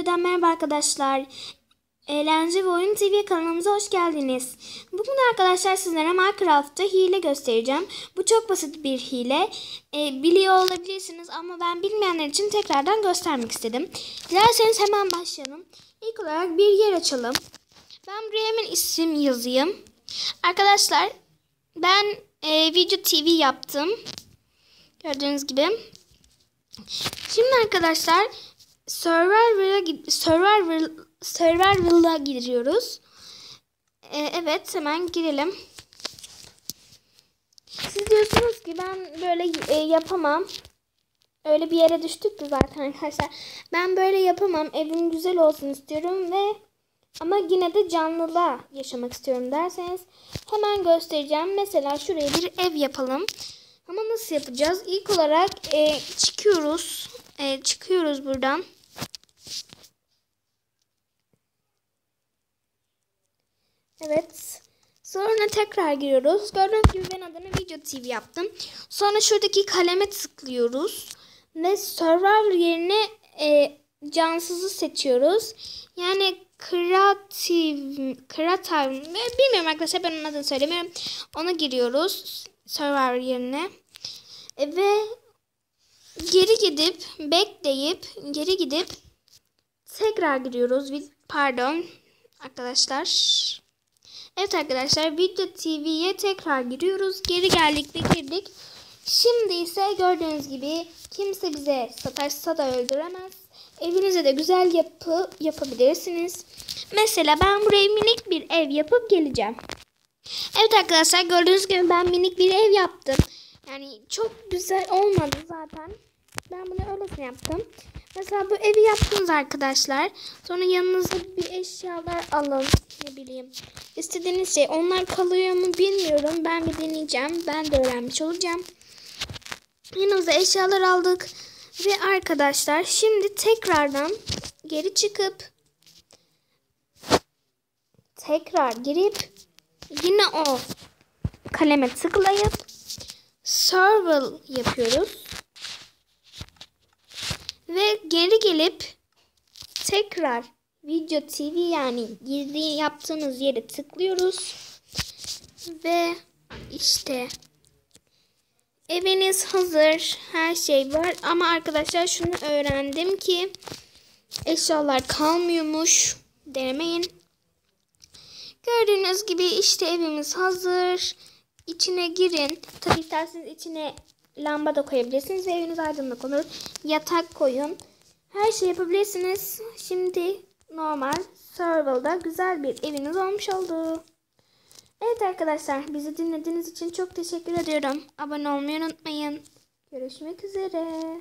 Stüdyo'dan merhaba arkadaşlar. Eğlence ve Oyun TV kanalımıza hoş geldiniz. Bugün arkadaşlar sizlere Minecraft'ta hile göstereceğim. Bu çok basit bir hile. E, biliyor olabilirsiniz ama ben bilmeyenler için tekrardan göstermek istedim. Dilerseniz hemen başlayalım. İlk olarak bir yer açalım. Ben buraya hemen isim yazayım. Arkadaşlar ben e, Video TV yaptım. Gördüğünüz gibi. Şimdi arkadaşlar Survivor'a Survivor Survivor'a giriyoruz. Ee, evet hemen girelim. Siz diyorsunuz ki ben böyle e, yapamam. Öyle bir yere düştük ki zaten arkadaşlar. Ben böyle yapamam. Evim güzel olsun istiyorum ve ama yine de canlıla yaşamak istiyorum derseniz hemen göstereceğim. Mesela şuraya bir ev yapalım. Ama nasıl yapacağız? İlk olarak e, çıkıyoruz. E, çıkıyoruz buradan. Evet. Sonra tekrar giriyoruz. Gördüğünüz gibi ben adını Video TV yaptım. Sonra şuradaki kaleme tıklıyoruz. Ve Survivor yerine e, cansızı seçiyoruz. Yani Creative, Creative bilmiyorum arkadaşlar ben onun adını söylemiyorum. Ona giriyoruz. Survivor yerine. E, ve geri gidip bekleyip geri gidip tekrar giriyoruz. Pardon arkadaşlar. Evet arkadaşlar Video TV'ye tekrar giriyoruz. Geri geldik ve girdik. Şimdi ise gördüğünüz gibi kimse bize sataşsa da öldüremez. Evinize de güzel yapı yapabilirsiniz. Mesela ben buraya minik bir ev yapıp geleceğim. Evet arkadaşlar gördüğünüz gibi ben minik bir ev yaptım. Yani çok güzel olmadı zaten. Ben bunu öylesine yaptım. Mesela bu evi yaptınız arkadaşlar. Sonra yanınıza bir eşyalar alın. Ne bileyim. İstediğiniz şey. Onlar kalıyor mu bilmiyorum. Ben bir deneyeceğim. Ben de öğrenmiş olacağım. Yanımıza eşyalar aldık. Ve arkadaşlar şimdi tekrardan geri çıkıp tekrar girip yine o kaleme tıklayıp survival yapıyoruz. Ve geri gelip tekrar Video TV yani girdiği yaptığınız yere tıklıyoruz. Ve işte eviniz hazır. Her şey var. Ama arkadaşlar şunu öğrendim ki eşyalar kalmıyormuş. Denemeyin. Gördüğünüz gibi işte evimiz hazır. İçine girin. Tabii isterseniz içine lamba da koyabilirsiniz ve eviniz aydınlık olur. Yatak koyun. Her şey yapabilirsiniz. Şimdi normal survival'da güzel bir eviniz olmuş oldu. Evet arkadaşlar bizi dinlediğiniz için çok teşekkür ediyorum. Abone olmayı unutmayın. Görüşmek üzere.